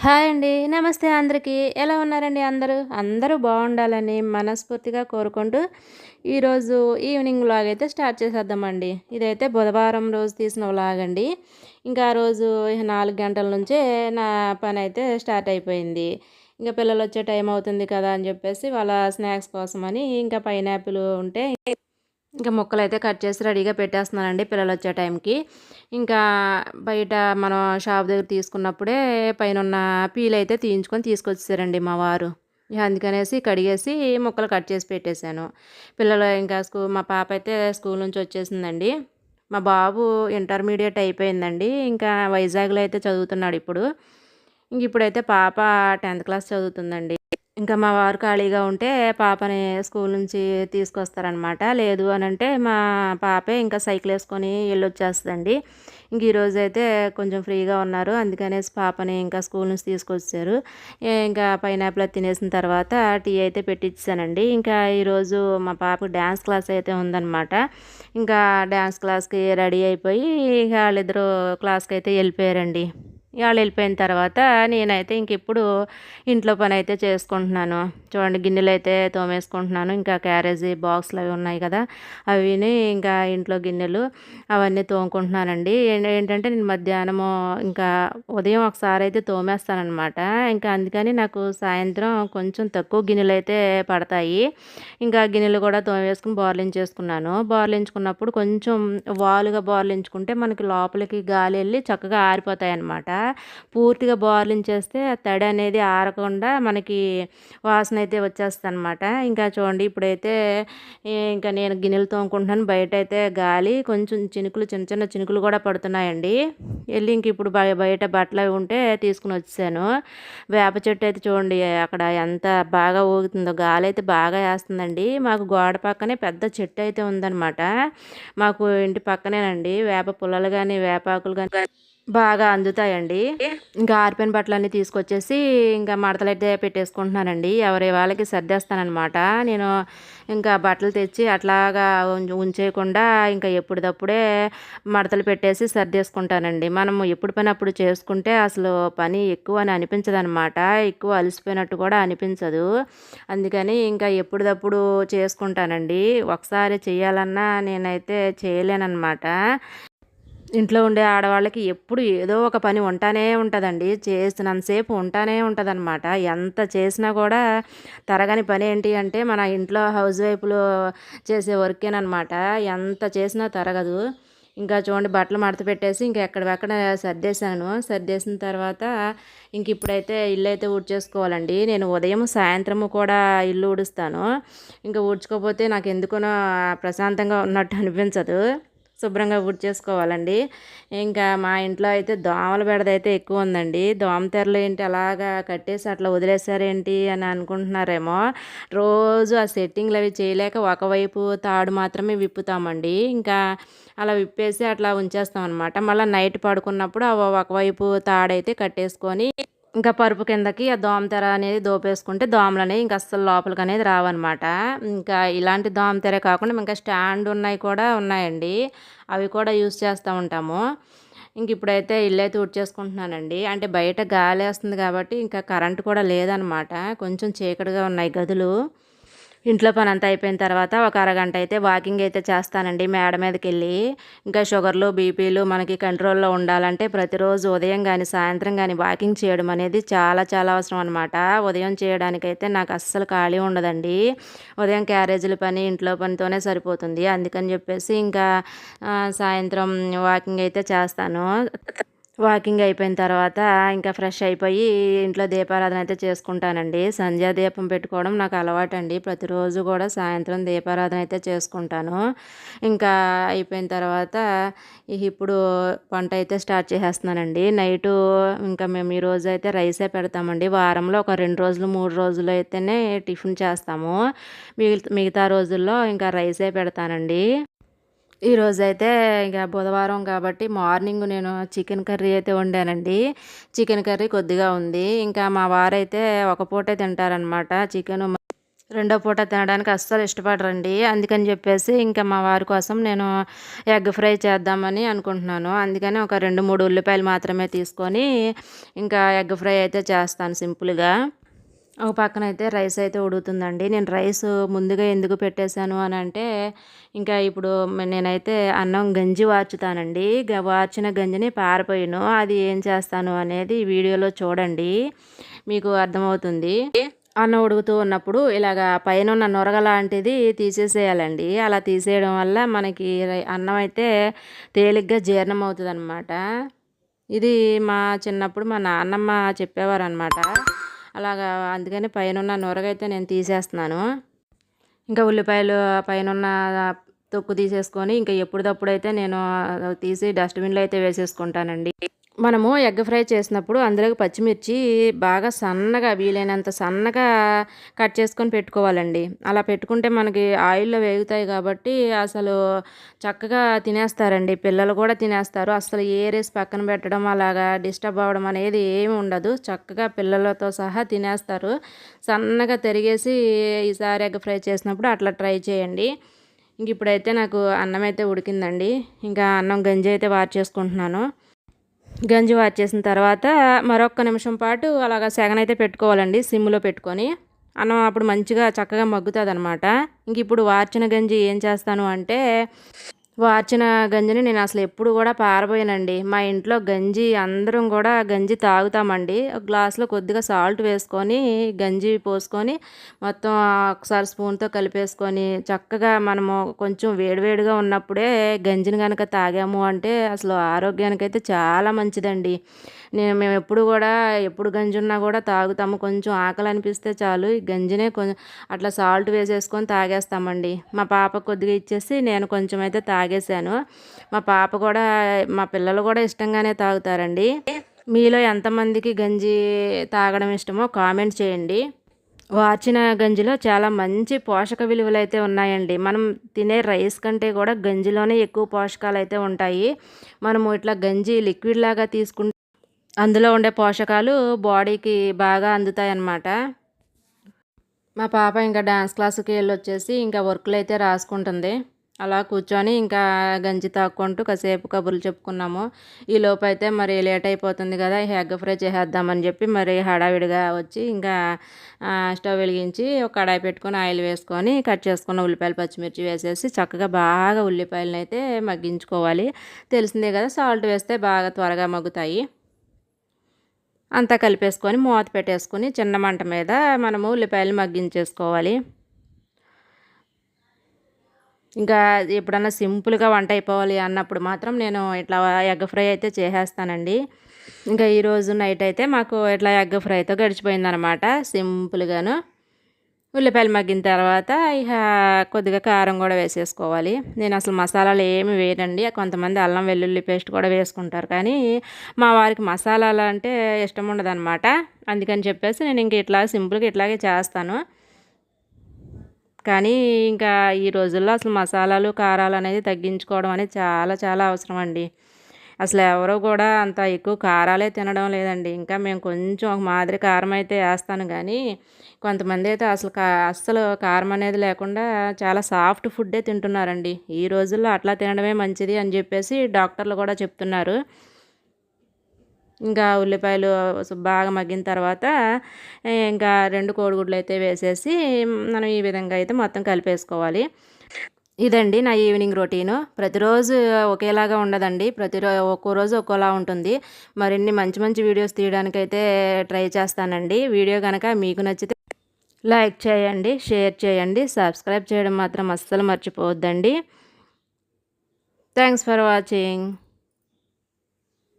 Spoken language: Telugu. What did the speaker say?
హాయ్ అండి. నమస్తే అందరికీ. ఎలా ఉన్నారండి అందరూ? అందరూ బాగుండాలని మనస్ఫూర్తిగా కోరుకుంటూ ఈరోజు ఈవినింగ్ వ్లాగ్ అయితే స్టార్ట్ చేసేద్దామండి. ఇదైతే బుధవారం రోజు తీసిన వ్లాగ్ అండి. ఇంకా ఆ రోజు నాలుగు గంటల నుంచే నా పని అయితే స్టార్ట్ అయిపోయింది. ఇంకా పిల్లలు వచ్చే టైం అవుతుంది కదా అని చెప్పేసి వాళ్ళ స్నాక్స్ కోసమని ఇంకా పైనాపిల్ ఉంటే ఇంకా ముక్కలు అయితే కట్ చేసి రెడీగా పెట్టేస్తున్నానండి పిల్లలు వచ్చే టైంకి. ఇంకా బయట మనం షాప్ దగ్గర తీసుకున్నప్పుడే పైన ఉన్న పీల్ అయితే తీయించుకొని తీసుకొచ్చేసారండి మా వారు. అందుకనేసి కడిగేసి ముక్కలు కట్ చేసి పెట్టేశాను. పిల్లలు ఇంకా స్కూల్ మా పాప అయితే స్కూల్ నుంచి వచ్చేసిందండి. మా బాబు ఇంటర్మీడియట్ అయిపోయిందండి. ఇంకా వైజాగ్లో అయితే చదువుతున్నాడు ఇప్పుడు. ఇంక ఇప్పుడైతే పాప టెన్త్ క్లాస్ చదువుతుందండి. ఇంకా మా వారు ఖాళీగా ఉంటే పాపని స్కూల్ నుంచి తీసుకొస్తారనమాట. లేదు అని అంటే మా పాపే ఇంకా సైకిల్ వేసుకొని వెళ్ళొచ్చేస్తుందండి. ఇంక ఈరోజు అయితే కొంచెం ఫ్రీగా ఉన్నారు. అందుకనేసి పాపని ఇంకా స్కూల్ నుంచి తీసుకొచ్చారు. ఇంకా పైనాపిల్ తినేసిన తర్వాత టీ అయితే పెట్టించానండి ఇంకా ఈరోజు మా పాపకు డ్యాన్స్ క్లాస్ అయితే ఉందన్నమాట ఇంకా డ్యాన్స్ క్లాస్కి రెడీ అయిపోయి వాళ్ళిద్దరూ క్లాస్కి అయితే వెళ్ళిపోయారండి. వాళ్ళు వెళ్ళిపోయిన తర్వాత నేనైతే ఇంక ఇప్పుడు ఇంట్లో పని అయితే చేసుకుంటున్నాను. చూడండి గిన్నెలు అయితే తోమేసుకుంటున్నాను. ఇంకా క్యారేజీ బాక్స్లు అవి ఉన్నాయి కదా అవిని ఇంకా ఇంట్లో గిన్నెలు అవన్నీ తోముకుంటున్నానండి. ఏంటంటే నేను మధ్యాహ్నము ఇంకా ఉదయం ఒకసారి అయితే తోమేస్తానమాట ఇంకా అందుకని నాకు సాయంత్రం కొంచెం తక్కువ గిన్నెలు అయితే పడతాయి. ఇంకా గిన్నెలు కూడా తోమేసుకుని బోర్లించేసుకున్నాను బోర్లించుకున్నప్పుడు కొంచెం వాలుగా బోర్లించుకుంటే మనకి లోపలికి గాలి వెళ్ళి చక్కగా ఆరిపోతాయి అన్నమాట పూర్తిగా బోర్లించేస్తే తడి అనేది ఆరకుండా మనకి వాసన అయితే వచ్చేస్తుంది అనమాట ఇంకా చూడండి ఇప్పుడైతే ఇంకా నేను గిన్నెలు తోముకుంటున్నాను. బయట అయితే గాలి కొంచెం చినుకులు చిన్న చిన్న చినుకులు కూడా పడుతున్నాయండి. వెళ్ళి ఇంక ఇప్పుడు బయట బట్టలు అవి ఉంటే తీసుకుని వచ్చాను వేప చెట్టు అయితే చూడండి అక్కడ ఎంత బాగా ఊగుతుందో. గాలి అయితే బాగా వేస్తుందండి. మాకు గోడ పక్కనే పెద్ద చెట్టు అయితే ఉందన్నమాట. మాకు ఇంటి పక్కనేనండి. వేప పుల్లలు కానీ వేపాకులు కానీ బాగా అందుతాయండి. ఇంకా ఆరిపోయిన బట్టలన్నీ తీసుకొచ్చేసి ఇంకా మడతలు అయితే పెట్టేసుకుంటున్నానండి. ఎవరి వాళ్ళకి సర్దేస్తానమాట నేను ఇంకా బట్టలు తెచ్చి అట్లాగా ఉంచేయకుండా ఇంకా ఎప్పుడప్పుడే మడతలు పెట్టేసి సర్దేసుకుంటానండి. మనం ఎప్పుడు పని అప్పుడు చేసుకుంటే అసలు పని ఎక్కువ అని అనిపించదనమాట ఎక్కువ అలసిపోయినట్టు కూడా అనిపించదు. అందుకని ఇంకా ఎప్పుడప్పుడు చేసుకుంటానండి. ఒకసారి చేయాలన్నా నేనైతే చేయలేనమాట ఇంట్లో ఉండే ఆడవాళ్ళకి ఎప్పుడు ఏదో ఒక పని ఉంటానే ఉంటుందండి. చేసినంతసేపు ఉంటానే ఉంటుందన్నమాట. ఎంత చేసినా కూడా తరగని పని ఏంటి అంటే మన ఇంట్లో హౌస్ వైఫ్లు చేసే వర్కేనమాట ఎంత చేసినా తరగదు. ఇంకా చూడండి బట్టలు మడత పెట్టేసి ఇంకా ఎక్కడెక్కడ సర్దేశాను. సర్దేసిన తర్వాత ఇంక ఇప్పుడైతే ఇల్లు అయితే ఊడ్చేసుకోవాలండి. నేను ఉదయం సాయంత్రము కూడా ఇల్లు ఊడుస్తాను. ఇంకా ఊడ్చుకోకపోతే నాకు ఎందుకునో ప్రశాంతంగా ఉన్నట్టు అనిపించదు. శుభ్రంగా చేసుకోవాలండి ఇంకా మా ఇంట్లో అయితే దోమల బెడదైతే ఎక్కువ ఉందండి దోమ తెరలు ఏంటి అలాగా కట్టేసి అట్లా వదిలేసారేంటి అని అనుకుంటున్నారేమో. రోజు ఆ సెట్టింగ్లు అవి చేయలేక ఒకవైపు తాడు మాత్రమే విప్పుతామండి. ఇంకా అలా విప్పేసి అట్లా ఉంచేస్తాం అనమాట మళ్ళీ నైట్ పడుకున్నప్పుడు ఒకవైపు తాడైతే కట్టేసుకొని ఇంకా పరుపు కిందకి ఆ దోమతెర అనేది దోపేసుకుంటే దోమలు అనేవి ఇంకా అస్సలు లోపలికి అనేది రావన్నమాట. ఇంకా ఇలాంటి దోమతెర కాకుండా ఇంకా స్టాండ్ ఉన్నాయి కూడా ఉన్నాయండి. అవి కూడా యూస్ చేస్తూ ఉంటాము. ఇంక ఇప్పుడైతే ఇల్లు అయితే ఉడ్చేసుకుంటున్నానండి అంటే బయట గాలి వేస్తుంది కాబట్టి ఇంకా కరెంట్ కూడా లేదనమాట కొంచెం చీకటిగా ఉన్నాయి గదులు. ఇంట్లో పని అంతా అయిపోయిన తర్వాత ఒక అరగంట అయితే వాకింగ్ అయితే చేస్తానండి మేడ మీదకి వెళ్ళి ఇంకా షుగర్లు బీపీలు మనకి కంట్రోల్లో ఉండాలంటే ప్రతిరోజు ఉదయం కానీ సాయంత్రం కానీ వాకింగ్ చేయడం అనేది చాలా చాలా అవసరం అనమాట ఉదయం చేయడానికైతే నాకు అస్సలు ఖాళీ ఉండదండి. ఉదయం క్యారేజీల పని ఇంట్లో పనితోనే సరిపోతుంది. అందుకని చెప్పేసి ఇంకా సాయంత్రం వాకింగ్ అయితే చేస్తాను. వాకింగ్ అయిపోయిన తర్వాత ఇంకా ఫ్రెష్ అయిపోయి ఇంట్లో దీపారాధన అయితే చేసుకుంటానండి. సంధ్యా దీపం పెట్టుకోవడం నాకు అలవాటు అండి ప్రతిరోజు కూడా సాయంత్రం దీపారాధన అయితే చేసుకుంటాను. ఇంకా అయిపోయిన తర్వాత ఇప్పుడు వంట అయితే స్టార్ట్ చేసేస్తున్నానండి. నైటు ఇంకా మేము ఈరోజు అయితే రైసే పెడతామండి. వారంలో ఒక రెండు రోజులు మూడు రోజులు అయితేనే టిఫిన్ చేస్తాము. మిగతా రోజుల్లో ఇంకా రైసే పెడతానండి. ఈరోజు అయితే ఇక బుధవారం కాబట్టి మార్నింగ్ నేను చికెన్ కర్రీ అయితే వండానండి. చికెన్ కర్రీ కొద్దిగా ఉంది. ఇంకా మా వారైతే ఒక పూటే తింటారనమాట చికెన్ రెండో పూట తినడానికి అస్సలు ఇష్టపడరండి. అందుకని చెప్పేసి ఇంకా మా వారి కోసం నేను ఎగ్ ఫ్రై చేద్దామని అనుకుంటున్నాను. అందుకని ఒక రెండు మూడు ఉల్లిపాయలు మాత్రమే తీసుకొని ఇంకా ఎగ్ ఫ్రై అయితే చేస్తాను సింపుల్గా. ఒక పక్కన అయితే రైస్ అయితే ఉడుకుతుందండి నేను రైస్ ముందుగా ఎందుకు పెట్టేశాను అని అంటే ఇంకా ఇప్పుడు నేనైతే అన్నం గంజి వార్చుతానండి. వార్చిన గంజిని పారిపోయిను. అది ఏం చేస్తాను అనేది వీడియోలో చూడండి. మీకు అర్థమవుతుంది. అన్నం ఉడుకుతూ ఉన్నప్పుడు ఇలాగ పైన ఉన్న నొరగ లాంటిది తీసేసేయాలండి. అలా తీసేయడం వల్ల మనకి అన్నం అయితే తేలిగ్గా జీర్ణం అవుతుంది అనమాట ఇది మా చిన్నప్పుడు మా నాన్నమ్మ చెప్పేవారు అనమాట అలాగా అందుకని పైన ఉన్న నొరగైతే నేను తీసేస్తున్నాను. ఇంకా ఉల్లిపాయలు పైన ఉన్న తొక్కు తీసేసుకొని ఇంకా ఎప్పుడప్పుడు అయితే నేను తీసి డస్ట్బిన్లో అయితే వేసేసుకుంటానండి. మనము ఎగ్ ఫ్రై చేసినప్పుడు అందులోకి పచ్చిమిర్చి బాగా సన్నగా వీలైనంత సన్నగా కట్ చేసుకొని పెట్టుకోవాలండి. అలా పెట్టుకుంటే మనకి ఆయిల్లో వేగుతాయి కాబట్టి అసలు చక్కగా తినేస్తారండి. పిల్లలు కూడా తినేస్తారు. అసలు ఏ పక్కన పెట్టడం అలాగా డిస్టర్బ్ అవ్వడం అనేది ఏమి ఉండదు. చక్కగా పిల్లలతో సహా తినేస్తారు. సన్నగా తిరిగేసి ఈసారి ఎగ్ ఫ్రై చేసినప్పుడు అట్లా ట్రై చేయండి. ఇంక ఇప్పుడైతే నాకు అన్నం అయితే ఉడికిందండి. ఇంకా అన్నం గంజి అయితే వారు చేసుకుంటున్నాను గంజి వాచేసిన తర్వాత మరొక నిమిషం పాటు అలాగ సెగనైతే పెట్టుకోవాలండి సిమ్లో పెట్టుకొని. అన్నం అప్పుడు మంచిగా చక్కగా మగ్గుతుంది అనమాట ఇంక ఇప్పుడు వార్చిన గంజి ఏం చేస్తాను అంటే వార్చిన గంజిని నేను అసలు ఎప్పుడు కూడా పారబోయానండి. మా ఇంట్లో గంజి అందరం కూడా గంజి తాగుతామండి. ఒక గ్లాస్లో కొద్దిగా సాల్ట్ వేసుకొని గంజి పోసుకొని మొత్తం ఒకసారి స్పూన్తో కలిపేసుకొని చక్కగా మనము కొంచెం వేడివేడిగా ఉన్నప్పుడే గంజిని కనుక తాగాము అంటే అసలు ఆరోగ్యానికి అయితే చాలా మంచిదండి. నేను మేము ఎప్పుడు కూడా ఎప్పుడు గంజి ఉన్నా కూడా తాగుతాము. కొంచెం ఆకలి అనిపిస్తే చాలు. ఈ గంజినే కొంచెం అట్లా సాల్ట్ వేసేసుకొని తాగేస్తామండి. మా పాప కొద్దిగా ఇచ్చేసి నేను కొంచెం అయితే తాగేసాను మా పాప కూడా మా పిల్లలు కూడా ఇష్టంగానే తాగుతారండి. మీలో ఎంతమందికి గంజి తాగడం ఇష్టమో కామెంట్ చేయండి. వాచిన గంజిలో చాలా మంచి పోషక విలువలు అయితే ఉన్నాయండి. మనం తినే రైస్ కంటే కూడా గంజిలోనే ఎక్కువ పోషకాలు అయితే ఉంటాయి. మనము ఇట్లా గంజి లిక్విడ్ లాగా తీసుకుంటే అందులో ఉండే పోషకాలు బాడీకి బాగా అందుతాయి అన్నమాట మా పాప ఇంకా డ్యాన్స్ క్లాస్కి వెళ్ళి వచ్చేసి ఇంకా వర్క్లు అయితే రాసుకుంటుంది. అలా కూర్చొని ఇంకా గంజి తాక్కుంటూ కాసేపు కబుర్లు చెప్పుకున్నాము. ఈ లోపు అయితే మరి లేట్ అయిపోతుంది కదా ఎగ్ ఫ్రై చేసేద్దామని చెప్పి మరి హడావిడిగా వచ్చి ఇంకా స్టవ్ వెలిగించి ఒక కడాయి పెట్టుకొని ఆయిల్ వేసుకొని కట్ చేసుకున్న ఉల్లిపాయలు పచ్చిమిర్చి వేసేసి చక్కగా బాగా ఉల్లిపాయలను అయితే మగ్గించుకోవాలి. తెలిసిందే కదా సాల్ట్ వేస్తే బాగా త్వరగా మగ్గుతాయి. అంతా కలిపేసుకొని మూత పెట్టేసుకొని చిన్న మంట మీద మనము ఉల్లిపాయలు మగ్గించేసుకోవాలి. ఇంకా ఎప్పుడన్నా సింపుల్గా వంట అయిపోవాలి అన్నప్పుడు మాత్రం నేను ఇట్లా ఎగ్ ఫ్రై అయితే చేసేస్తానండి. ఇంకా ఈరోజు నైట్ అయితే మాకు ఇట్లా ఎగ్ ఫ్రైతో గడిచిపోయిందనమాట సింపుల్గాను. ఉల్లిపాయలు మగ్గిన తర్వాత ఇక కొద్దిగా కారం కూడా వేసేసుకోవాలి. నేను అసలు మసాలాలు ఏమి వేయనండి. కొంతమంది అల్లం వెల్లుల్లి పేస్ట్ కూడా వేసుకుంటారు. కానీ మా వారికి మసాలాలు అంటే ఇష్టం ఉండదు అనమాట అందుకని చెప్పేసి నేను ఇంక ఇట్లా సింపుల్గా ఇట్లాగే చేస్తాను. కానీ ఇంకా ఈ రోజుల్లో అసలు మసాలాలు కారాలు అనేది తగ్గించుకోవడం అనేది చాలా చాలా అవసరం అండి అసలు ఎవరు కూడా అంత ఎక్కువ కారాలే తినడం లేదండి. ఇంకా మేము కొంచెం ఒక మాదిరి కారం అయితే వేస్తాను. కానీ కొంతమంది అయితే అసలు కా అస్సలు కారం అనేది లేకుండా చాలా సాఫ్ట్ ఫుడ్డే తింటున్నారండి. ఈ రోజుల్లో అట్లా తినడమే మంచిది అని చెప్పేసి డాక్టర్లు కూడా చెప్తున్నారు. ఇంకా ఉల్లిపాయలు బాగా మగ్గిన తర్వాత ఇంకా రెండు కోడిగుడ్లు అయితే వేసేసి మనం ఈ విధంగా అయితే మొత్తం కలిపేసుకోవాలి. ఇదండి నా ఈవినింగ్ రొటీను. ప్రతిరోజు ఒకేలాగా ఉండదండి. ప్రతిరోజు ఒక్కో రోజు ఒక్కోలా ఉంటుంది. మరిన్ని మంచి మంచి వీడియోస్ తీయడానికైతే ట్రై చేస్తానండి. వీడియో కనుక మీకు నచ్చితే లైక్ చేయండి షేర్ చేయండి. సబ్స్క్రైబ్ చేయడం మాత్రం అస్సలు మర్చిపోవద్దండి. Thanks for watching.